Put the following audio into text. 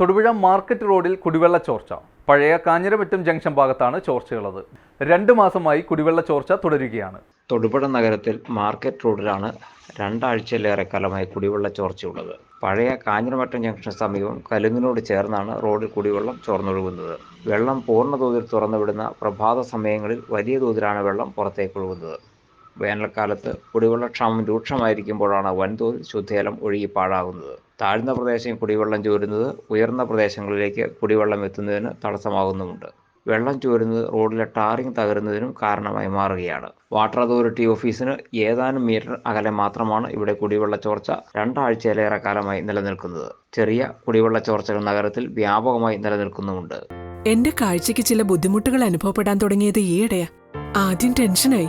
Thodupuzha market റോഡിൽ കുടിവെള്ള ചോർച്ച. പഴയ കാഞ്ഞിരമറ്റം ജംഗ്ഷൻ ഭാഗത്താണ് ചോർച്ചയുള്ളത്. രണ്ട് മാസമായി കുടിവെള്ള ചോർച്ച തുടരുകയാണ്. തൊടുപുഴ നഗരത്തിൽ മാർക്കറ്റ് റോഡിലാണ് രണ്ടാഴ്ചയിലേറെ കാലമായി കുടിവെള്ള ചോർച്ചയുള്ളത്. പഴയ കാഞ്ഞിരമറ്റം ജംഗ്ഷൻ സമീപം കലുങ്ങിനോട് ചേർന്നാണ് റോഡിൽ കുടിവെള്ളം ചോർന്നൊഴുകുന്നത്. വെള്ളം പൂർണ തോതിൽ തുറന്നുവിടുന്ന പ്രഭാത സമയങ്ങളിൽ വലിയ തോതിലാണ് വെള്ളം പുറത്തേക്ക് ഒഴുകുന്നത് വേനൽക്കാലത്ത് കുടിവെള്ളക്ഷാമം രൂക്ഷമായിരിക്കുമ്പോഴാണ് വൻതോതിൽ ശുദ്ധജലം ഒഴുകി പാഴാകുന്നത്. താഴ്ന്ന പ്രദേശം കുടിവെള്ളം ചോരുന്നത് ഉയർന്ന പ്രദേശങ്ങളിലേക്ക് കുടിവെള്ളം എത്തുന്നതിന് തടസ്സമാകുന്നുമുണ്ട്. വെള്ളം ചോരുന്നത് റോഡിലെ ടാറിംഗ് തകരുന്നതിനും കാരണമായി മാറുകയാണ്. വാട്ടർ അതോറിറ്റി ഓഫീസിന് ഏതാനും മീറ്റർ അകലെ മാത്രമാണ് ഇവിടെ കുടിവെള്ള ചോർച്ച രണ്ടാഴ്ചയിലേറെ കാലമായി നിലനിൽക്കുന്നത്. ചെറിയ കുടിവെള്ള ചോർച്ചകൾ നഗരത്തിൽ വ്യാപകമായി നിലനിൽക്കുന്നുമുണ്ട്. എന്റെ കാഴ്ചയ്ക്ക് ചില ബുദ്ധിമുട്ടുകൾ അനുഭവപ്പെടാൻ തുടങ്ങിയത് ഈയിടെയാ. ആദ്യം ടെൻഷനായി.